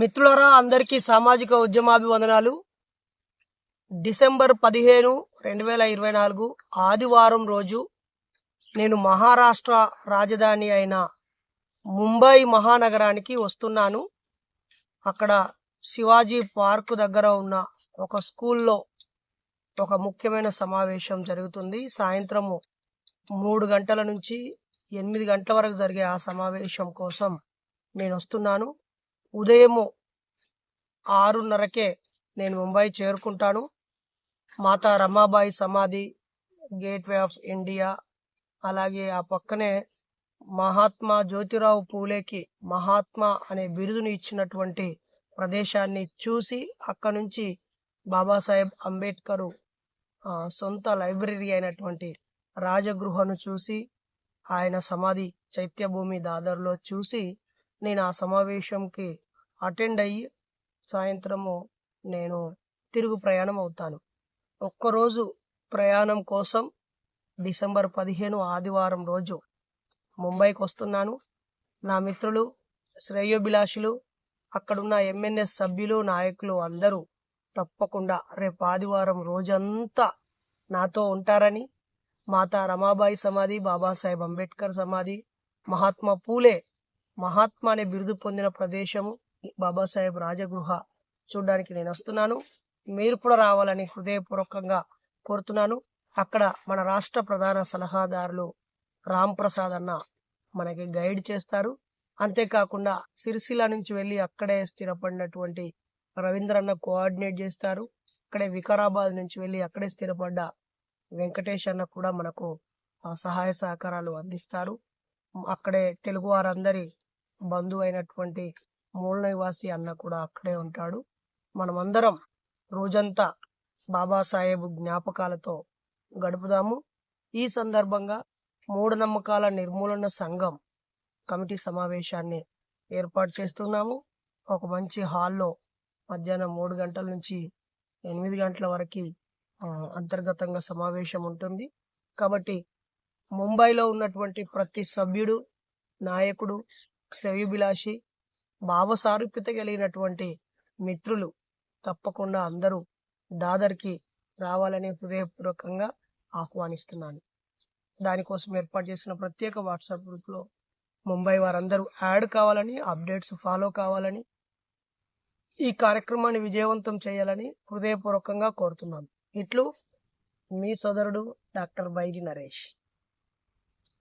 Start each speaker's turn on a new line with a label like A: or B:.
A: మిత్రులరా అందరికీ సామాజిక ఉద్యమాభివందనాలు. డిసెంబర్ పదిహేను రెండు వేల ఇరవై నాలుగు ఆదివారం రోజు నేను మహారాష్ట్ర రాజధాని అయిన ముంబై మహానగరానికి వస్తున్నాను. అక్కడ శివాజీ పార్క్ దగ్గర ఉన్న ఒక స్కూల్లో ఒక ముఖ్యమైన సమావేశం జరుగుతుంది. సాయంత్రము మూడు గంటల నుంచి ఎనిమిది గంటల వరకు జరిగే ఆ సమావేశం కోసం నేను వస్తున్నాను. ఉదయము ఆరున్నరకే నేను ముంబై చేరుకుంటాను. మాతా రమాబాయి సమాధి గేట్వే ఆఫ్ ఇండియా అలాగే ఆ పక్కనే మహాత్మా జ్యోతిరావు పూలేకి మహాత్మా అనే బిరుదుని ఇచ్చినటువంటి ప్రదేశాన్ని చూసి అక్కడి నుంచి బాబాసాహెబ్ అంబేద్కర్ ఆ, సొంత లైబ్రరీ అయినటువంటి రాజగృహను చూసి ఆయన సమాధి చైత్యభూమి దాదర్లో చూసి నేను ఆ సమావేశంకి అటెండ్ అయ్యి సాయంత్రము నేను తిరుగు ప్రయాణం అవుతాను ఒక్కరోజు ప్రయాణం కోసం డిసెంబర్ పదిహేను ఆదివారం రోజు ముంబైకి వస్తున్నాను నా మిత్రులు శ్రేయోభిలాషులు అక్కడున్న ఎంఎన్ఎస్ సభ్యులు నాయకులు అందరూ తప్పకుండా రేపు ఆదివారం రోజంతా నాతో ఉంటారని మాతా రమాబాయి సమాధి బాబాసాహెబ్ అంబేద్కర్ సమాధి మహాత్మా పూలే మహాత్మా అనే బిరుదు పొందిన ప్రదేశము. బాబాసాహెబ్ రాజగృహ చూడడానికి నేను వస్తున్నాను. మీరు కూడా రావాలని హృదయపూర్వకంగా కోరుతున్నాను. అక్కడ మన రాష్ట్ర ప్రధాన సలహాదారులు రామ్ ప్రసాద్ అన్న మనకి గైడ్ చేస్తారు. అంతేకాకుండా సిరిసిల్ల నుంచి వెళ్ళి అక్కడే స్థిరపడినటువంటి రవీంద్రన్న కోఆర్డినేట్ చేస్తారు. అక్కడే వికారాబాద్ నుంచి వెళ్ళి అక్కడే స్థిరపడ్డ వెంకటేష్ అన్న కూడా మనకు సహాయ సహకారాలు అందిస్తారు. అక్కడే తెలుగు వారందరి బంధువు అయినటువంటి మూల నివాసి అన్న కూడా అక్కడే ఉంటాడు. మనమందరం రోజంతా బాబాసాహెబ్ జ్ఞాపకాలతో గడుపుదాము. ఈ సందర్భంగా మూఢనమ్మకాల నిర్మూలన సంఘం కమిటీ సమావేశాన్ని ఏర్పాటు చేస్తున్నాము. ఒక మంచి హాల్లో మధ్యాహ్నం మూడు గంటల నుంచి ఎనిమిది గంటల వరకు అంతర్గతంగా సమావేశం ఉంటుంది. కాబట్టి ముంబైలో ఉన్నటువంటి ప్రతి సభ్యుడు నాయకుడు శ్రేయుభిలాషి భావ సారూప్యత కలిగినటువంటి మిత్రులు తప్పకుండా అందరూ దాదర్కి రావాలని హృదయపూర్వకంగా ఆహ్వానిస్తున్నాను. దానికోసం ఏర్పాటు చేసిన ప్రత్యేక వాట్సాప్ గ్రూప్లో ముంబై వారందరూ యాడ్ కావాలని అప్డేట్స్ ఫాలో కావాలని ఈ కార్యక్రమాన్ని విజయవంతం చేయాలని హృదయపూర్వకంగా కోరుతున్నాను. ఇట్లు మీ సోదరుడు డాక్టర్ బైజి నరేష్.